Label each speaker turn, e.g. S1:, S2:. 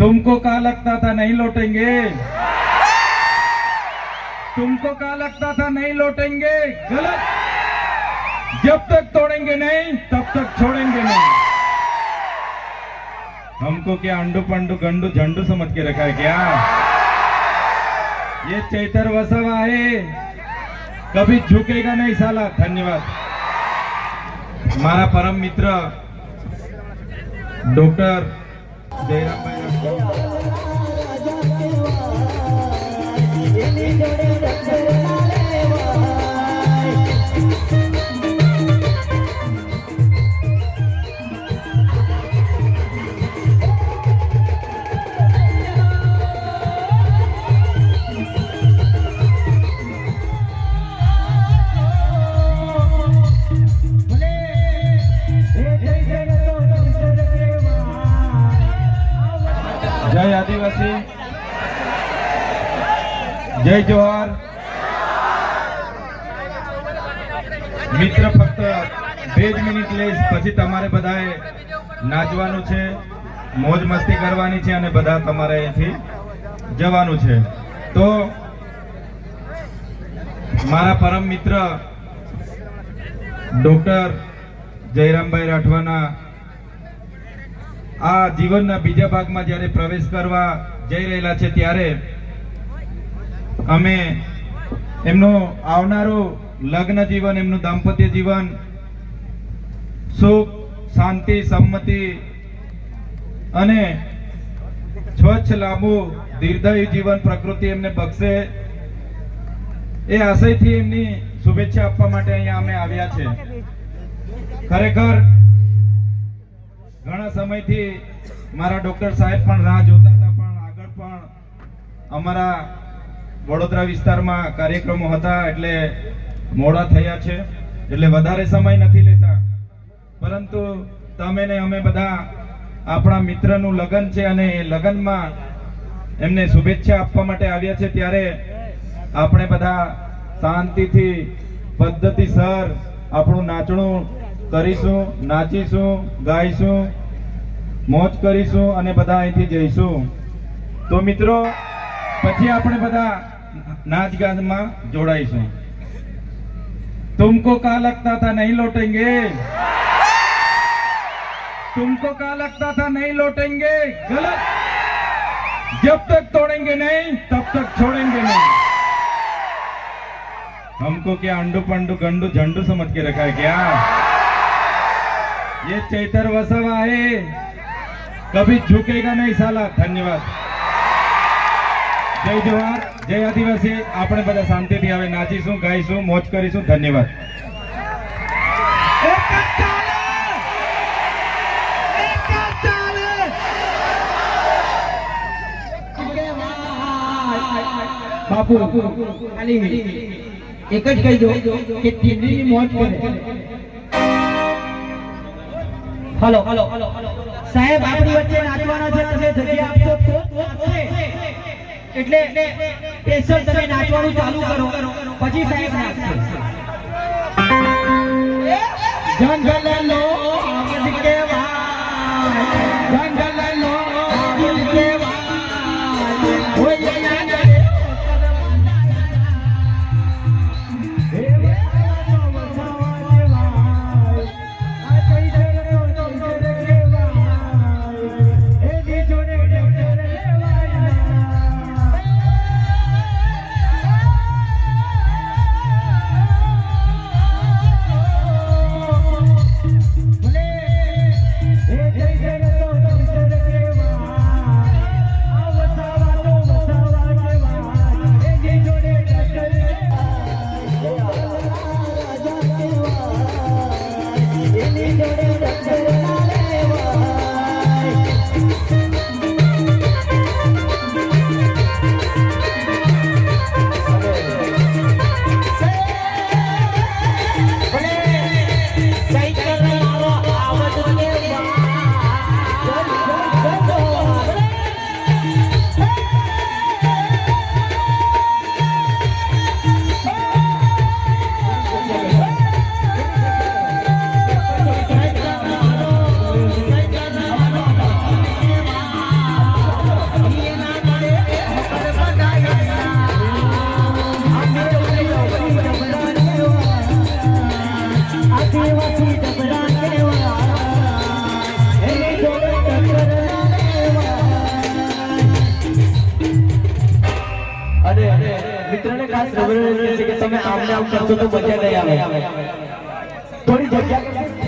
S1: तुमको कहा लगता था नहीं लौटेंगे? तुमको कहा लगता था नहीं लौटेंगे? गलत। जब तक तोड़ेंगे नहीं, तब तक छोड़ेंगे नहीं। हमको क्या अंडू पंडू गंडू झंडू समझ के रखा है क्या? ये चैतर वसवा है कभी झुकेगा नहीं साला, धन्यवाद। हमारा परम मित्र, डॉक्टर जयराम भाई। જય આદિવાસી. જય જોહાર મિત્ર ફક્ત બે જ મિનિટ લઈશ, પછી તમારે બધાએ નાચવાનું છે, મોજ મસ્તી કરવાની છે અને બધા તમારે અહીંથી જવાનું છે. તો મારા પરમ મિત્ર ડોક્ટર જયરામભાઈ રાઠવાના આ જીવનના બીજા ભાગમાં જ્યારે પ્રવેશ કરવા જઈ રહેલા છે ત્યારે અમે એમનું આવનારું લગ્ન જીવન, એમનું દાંપત્ય જીવન, સુખ, શાંતિ, સંમતિ અને સ્વચ્છ, લાંબુ, દીર્ઘાયુ જીવન પ્રકૃતિ એમને બક્ષે એ આશયથી એમની શુભેચ્છા આપવા માટે અહીંયા અમે આવ્યા છે. ખરેખર ઘણા સમયથી મારા ડોક્ટર સાહેબ પણ રાહ જોતા હતા, પણ આગળ પણ અમારા વડોદરા વિસ્તારમાં કાર્યક્રમો હતા, એટલે મોડા થયા છે, એટલે વધારે સમય નથી લેતા. પરંતુ તમે ને અમે બધા આપણા મિત્રનું લગ્ન છે અને એ લગ્નમાં એમને શુભેચ્છા આપવા માટે આવ્યા છે, ત્યારે આપણે બધા શાંતિથી, પદ્ધતિસર આપણું નાચણું કરીશું, નાચીશું, ગાઈશું મોજ કરીશું અને બધા અહીંથી જઈશું તો મિત્રો પછી આપણે બધા નાચ ગાનમાં જોડાઈશું तुमको क्या लगता था नहीं लौटेंगे तुमको क्या लगता था नहीं लौटेंगे गलत जब तक तोड़ेंगे नहीं तब तक छोड़ेंगे नहीं हमको क्या अंडू पंडू गंडू झंडू समझ के रखा है क्या ये चैतर वसवा है कभी झुकेगा नहीं साला धन्यवाद જય જવાહર જય આદિવાસી આપણે બધા શાંતિથી હવે નાચીશું ગાઈશું મોજ કરીશું ધન્યવાદ
S2: બાપુ ખાલી એક જ કહી દો કે ટીમની મોજ કરે હલો હલો સાહેબ, આપણી વચ્ચે નાચવાના છે તમે જગ્યા આપશો તો એટલે સ્પેશિયલ તમે નાચવાનું ચાલુ કરો. પછી સાહેબ નાચશે. જંગલનો આવાજ કહેવાય ખાસ રવિવારે છે કે તમે આમને આમ કરશો તો મજા નહીં આવે. થોડી જગ્યા